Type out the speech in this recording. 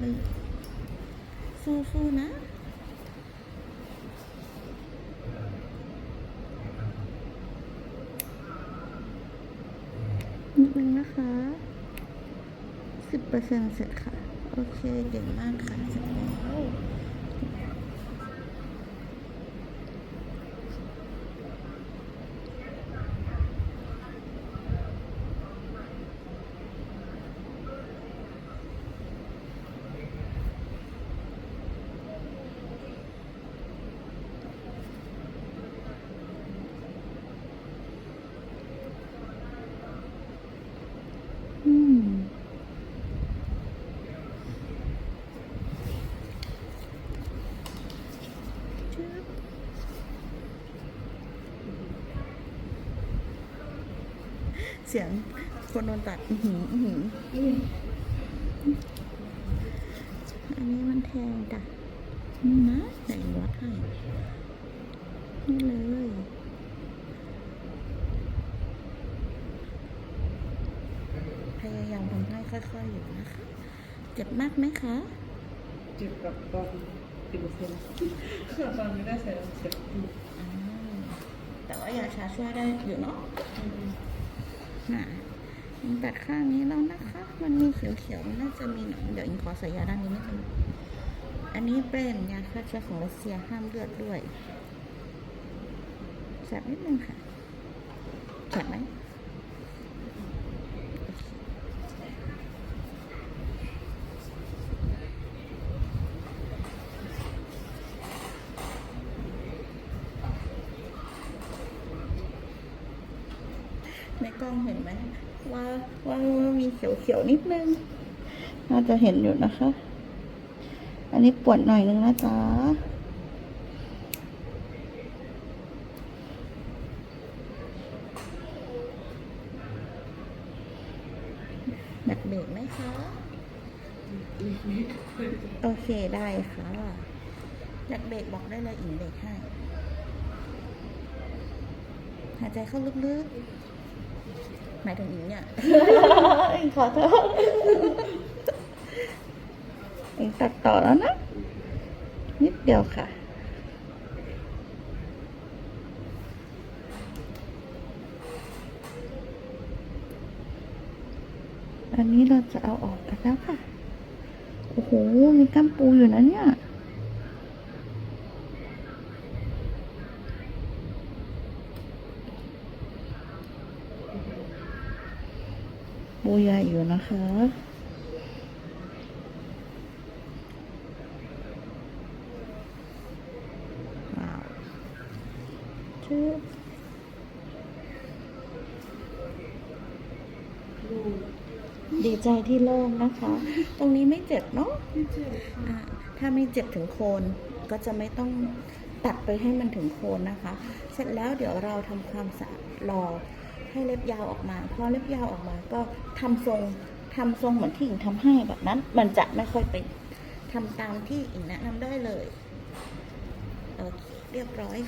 เลย สู้ๆนะนิดนึงนะคะสิบเปอร์เซ็นต์เสร็จค่ะ โอเค เก่งมากค่ะ เสร็จแล้ว อืม ชึบ เสียงคนโดนตัด อือหืออื้อหืออันนี้มันแทงจ้ะนี่นะใส่วัดให้นี่เลยพยายามทำให้ค่อยๆอยู่นะคะ เจ็บมากไหมคะ เจ็บกับตอนติดเส้นตอนไม่ได้ใส่น้ำเจ็บอ่าแต่ว่ายาชาช่วยได้อยู่เนาะ น่ะยิงตัดข้างนี้แล้วนะคะ มันมีเขียวๆมันน่าจะมีหนองเดี๋ยวอิงขอใส่ยาด้านนี้นิดนึงอันนี้เป็นยาฆ่าเชื้อของรัสเซียห้ามเลือดด้วยแสบนิดนึงค่ะแสบไหม ในกล้องเห็นไหมว่าว่าวามีเขียวๆนิดนึง น่าจะเห็นอยู่นะคะ อันนี้ปวดหน่อยนึงนะจ๊ะดักเบรกไหมคะ โอเคได้ค่ะดักเบรกบอกได้เลยอิงเบรกให้ หายใจเข้าลึกๆ หมายถึงอิงเนี่ยอิงขอโทษอิงตัดต่อแล้วนะ นิดเดียวค่ะอันนี้เราจะเอาออกกันแล้วค่ะ โอ้โห มีกล้ามปูอยู่นะเนี่ย ปูใหญ่อยู่นะคะว้าวชึบดีใจที่โล่งนะคะ ตรงนี้ไม่เจ็บเนาะไม่เจ็บอะถ้าไม่เจ็บถึงโคนก็จะไม่ต้องตัดไปให้มันถึงโคนนะคะ เสร็จแล้วเดี๋ยวเราทำความสะอาดรอ ให้เล็บยาวออกมาพอเล็บยาวออกมา ก็ทำทรงทำทรงเหมือนที่อิงทำให้แบบนั้น มันจะไม่ค่อยเป็นทำตามที่อิงแนะนำได้เลยเเรียบร้อย